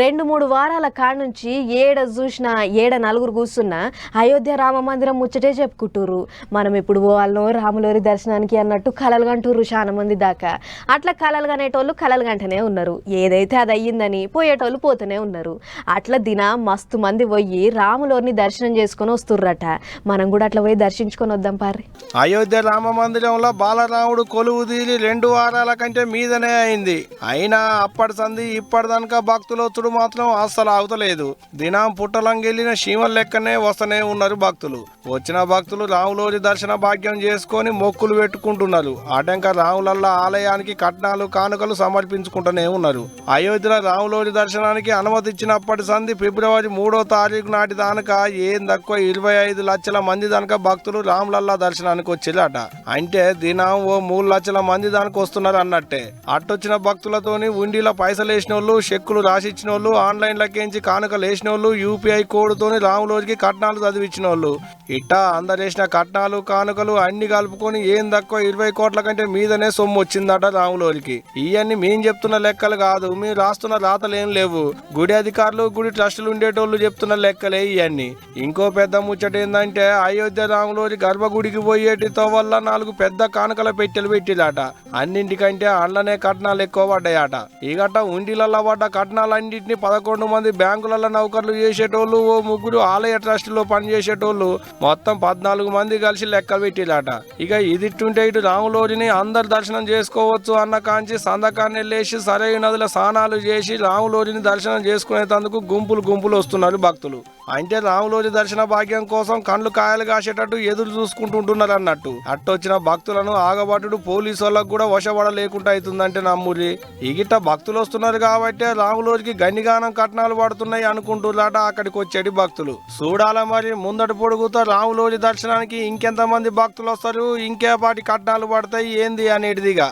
రెండు మూడు వారాల కాడ నుంచి ఏడ చూసినా ఏడ నలుగురు కూర్చున్నా అయోధ్య రామ మందిరం ముచ్చటే చెప్పుకుంటురు మనం ఇప్పుడు పోవాలనో రాములోరి దర్శనానికి అన్నట్టు కలలు కంటురు చాలా మంది దాకా. అట్లా కలలు కనేటోళ్ళు కలలు గంటనే ఉన్నారు. ఏదైతే అది అయ్యిందని పోయేటోళ్ళు పోతూనే ఉన్నారు. అట్లా దిన మస్తు మంది పోయి రాములోరిని దర్శనం చేసుకొని వస్తుర్రట. మనం కూడా అట్లా పోయి దర్శించుకొని వద్దాం పారి అయోధ్య రామ మందిరంలో బాలరాముడు కొలువు తీరి రెండు వారాల కంటే మీదనే అయింది. అయినా అప్పటి సంది ఇప్పటిదనక భక్తులు వచ్చుడు మాత్రం అస్సలు అవతలేదు దినం పుట్టలంగెళ్ళిన శీమల లెక్కనే వస్తూనే ఉన్నారు భక్తులు. వచ్చిన భక్తులు రాములోరి దర్శన భాగ్యం చేసుకొని మొక్కులు పెట్టుకుంటున్నారు. అటంక రాములల్ల ఆలయానికి కట్నాలు కానుకలు సమర్పించుకుంటూనే ఉన్నారు. అయోధ్యలో రాములోరి దర్శనానికి అనుమతి ఇచ్చినప్పటి సంది ఫిబ్రవరి మూడో తారీఖు నాటి దానక ఏం తక్కువ ఇరవై ఐదు లక్షల మంది దానక భక్తులు రాములల్లా దర్శనానికి వచ్చిరట అంటే దినం ఓ మూడు లక్షల మంది దానికి వస్తున్నారు అన్నట్టే. అట్టొచ్చిన భక్తులతోని ఉండిలో పైసలు వేసిన వాళ్ళు చెక్కులు రాసిచ్చిన వాళ్ళు ఆన్లైన్ లెక్కించి కానుకలు వేసిన వాళ్ళు యూపీఐ కోడ్తోని రాములోరికి కట్నాలు చదివించిన వాళ్ళు ఇట్టా అందరేసిన కట్నాలు కానుకలు అన్ని కలుపుకొని ఏం తక్కువ ఇరవై కోట్ల కంటే మీదనే సొమ్ము వచ్చిందట రాములోజుకి ఇవన్నీ మేము చెప్తున్న లెక్కలు కాదు మీరు రాస్తున్న రాతలు ఏం లేవు. గుడి అధికారులు గుడి ట్రస్టులు ఉండేటోళ్ళు చెప్తున్న లెక్కలే ఇవన్నీ ఇంకో పెద్ద ముచ్చట ఏంటంటే అయోధ్య రాములోరి గర్భగుడికి పోయేటితో వల్ల నాలుగు పెద్ద కానుకల పెట్టెలు పెట్టిరట. అన్నింటికంటే అండ్లనే కట్నాలు ఎక్కువ పడ్డాయట. ఈ గట్ట ఉండిలలో పడ్డ కట్నాలన్నీ వీటిని పదకొండు మంది బ్యాంకులలో నౌకర్లు చేసేటోళ్ళు ఓ ముగ్గురు ఆలయ ట్రస్టులో పనిచేసేటోళ్ళు. మొత్తం పద్నాలుగు మంది కలిసి లెక్క పెట్టిలాట. ఇక ఇదిట్టుంటే ఇటు రాములోరిని అందరు దర్శనం చేసుకోవచ్చు అన్న కాంచి సందకాన్ని వెళ్ళేసి సరైన నదుల స్నానాలు చేసి రాములోరిని దర్శనం చేసుకునేటందుకు గుంపులు గుంపులు వస్తున్నారు భక్తులు. అంటే రాములోజు దర్శన భాగ్యం కోసం కండ్లు కాయలు కాసేటట్టు ఎదురు చూసుకుంటుంటున్నారు అన్నట్టు. అట్టొచ్చిన భక్తులను ఆగబట్టుడు పోలీసు వాళ్ళకు కూడా వశపడలేకుండా అవుతుందంటే నమ్మురి ఇగిట భక్తులు వస్తున్నారు కాబట్టి రాములోరికి గన్నిగానం కట్నాలు పడుతున్నాయి అనుకుంటున్నారట అక్కడికి వచ్చేటి భక్తులు. చూడాల మరి ముందటి పొడుగుతో రాములోజు దర్శనానికి ఇంకెంత మంది భక్తులు వస్తారు? ఇంకేపాటి కట్నాలు పడతాయి? ఏంది అనేటిదిగా.